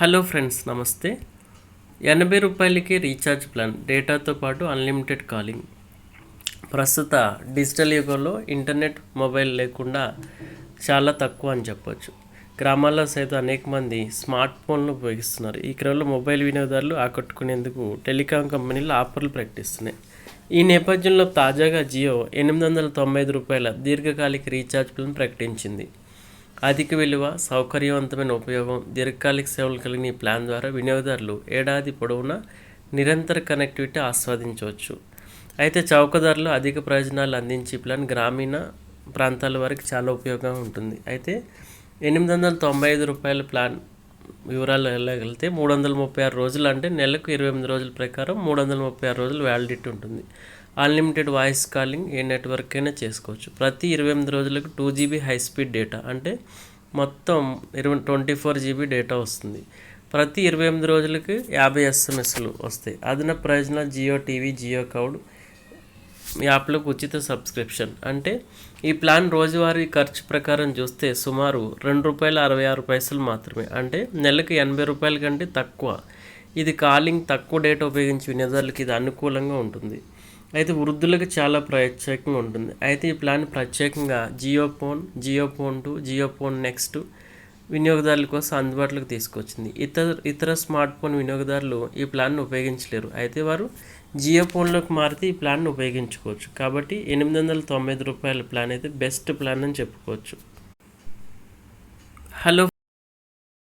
Hello friends నమస్తే. ఎనభై రూపాయలకి రీఛార్జ్ ప్లాన్ డేటాతో పాటు అన్లిమిటెడ్ కాలింగ్. ప్రస్తుత డిజిటల్ యుగంలో ఇంటర్నెట్ మొబైల్ లేకుండా చాలా తక్కువ అని చెప్పొచ్చు. గ్రామాల్లో సైతం అనేక మంది స్మార్ట్ ఫోన్లు ఉపయోగిస్తున్నారు. ఈ క్రమంలో మొబైల్ వినియోగదారులు ఆకట్టుకునేందుకు టెలికాం కంపెనీలు ఆఫర్లు ప్రకటిస్తున్నాయి. ఈ నేపథ్యంలో తాజాగా జియో ఎనిమిది వందల తొంభై ఐదు రూపాయల దీర్ఘకాలిక రీఛార్జ్ ప్లాన్ ప్రకటించింది. అధిక విలువ సౌకర్యవంతమైన ఉపయోగం దీర్ఘకాలిక సేవలు కలిగిన ఈ ప్లాన్ ద్వారా వినియోగదారులు ఏడాది పొడవునా నిరంతర కనెక్టివిటీ ఆస్వాదించవచ్చు. అయితే చౌకదారులు అధిక ప్రయోజనాలు అందించే ప్లాన్ గ్రామీణ ప్రాంతాల వారికి చాలా ఉపయోగంగా ఉంటుంది. అయితే ఎనిమిది వందల తొంభై ఐదు రూపాయల ప్లాన్ వివరాలు వెళ్ళగలిగితే మూడు వందల ముప్పై ఆరు రోజులు అంటే నెలకు ఇరవై ఎనిమిది రోజుల ప్రకారం మూడు వందల ముప్పై ఆరు రోజులు వ్యాలిడిటీ ఉంటుంది. అన్లిమిటెడ్ వాయిస్ కాలింగ్ ఏ నెట్వర్క్ అయినా చేసుకోవచ్చు. ప్రతి ఇరవై ఎనిమిది రోజులకు two GB high speed data అంటే మొత్తం ఇరవై ట్వంటీ ఫోర్ జీబీ డేటా వస్తుంది. ప్రతి ఇరవై ఎనిమిది రోజులకి యాభై ఎస్ఎంఎస్లు వస్తాయి. అదన ప్రయోజన జియో టీవీ జియో కౌడ్ యాప్లకు ఉచిత సబ్స్క్రిప్షన్ అంటే ఈ ప్లాన్ రోజువారీ ఖర్చు ప్రకారం చూస్తే సుమారు రెండు రూపాయల అరవై ఆరు పైసలు మాత్రమే. అంటే నెలకు ఎనభై రూపాయల కంటే తక్కువ. ఇది కాలింగ్ తక్కువ డేటా ఉపయోగించి వినియోగదారులకు ఇది అనుకూలంగా ఉంటుంది. అయితే వృద్ధులకు చాలా ప్రత్యేకంగా ఉంటుంది. అయితే ఈ ప్లాన్ ప్రత్యేకంగా Jio phone Jio phone two Jio phone next వినియోగదారుల కోసం అందుబాటులోకి తీసుకొచ్చింది. ఇతర ఇతర స్మార్ట్ ఫోన్ వినియోగదారులు ఈ ప్లాన్ను ఉపయోగించలేరు. అయితే వారు జియో ఫోన్లోకి మారితే ఈ ప్లాన్ను ఉపయోగించుకోవచ్చు. కాబట్టి ఎనిమిది వందల తొంభై రూపాయల ప్లాన్ అయితే బెస్ట్ ప్లాన్ అని చెప్పుకోవచ్చు. హలో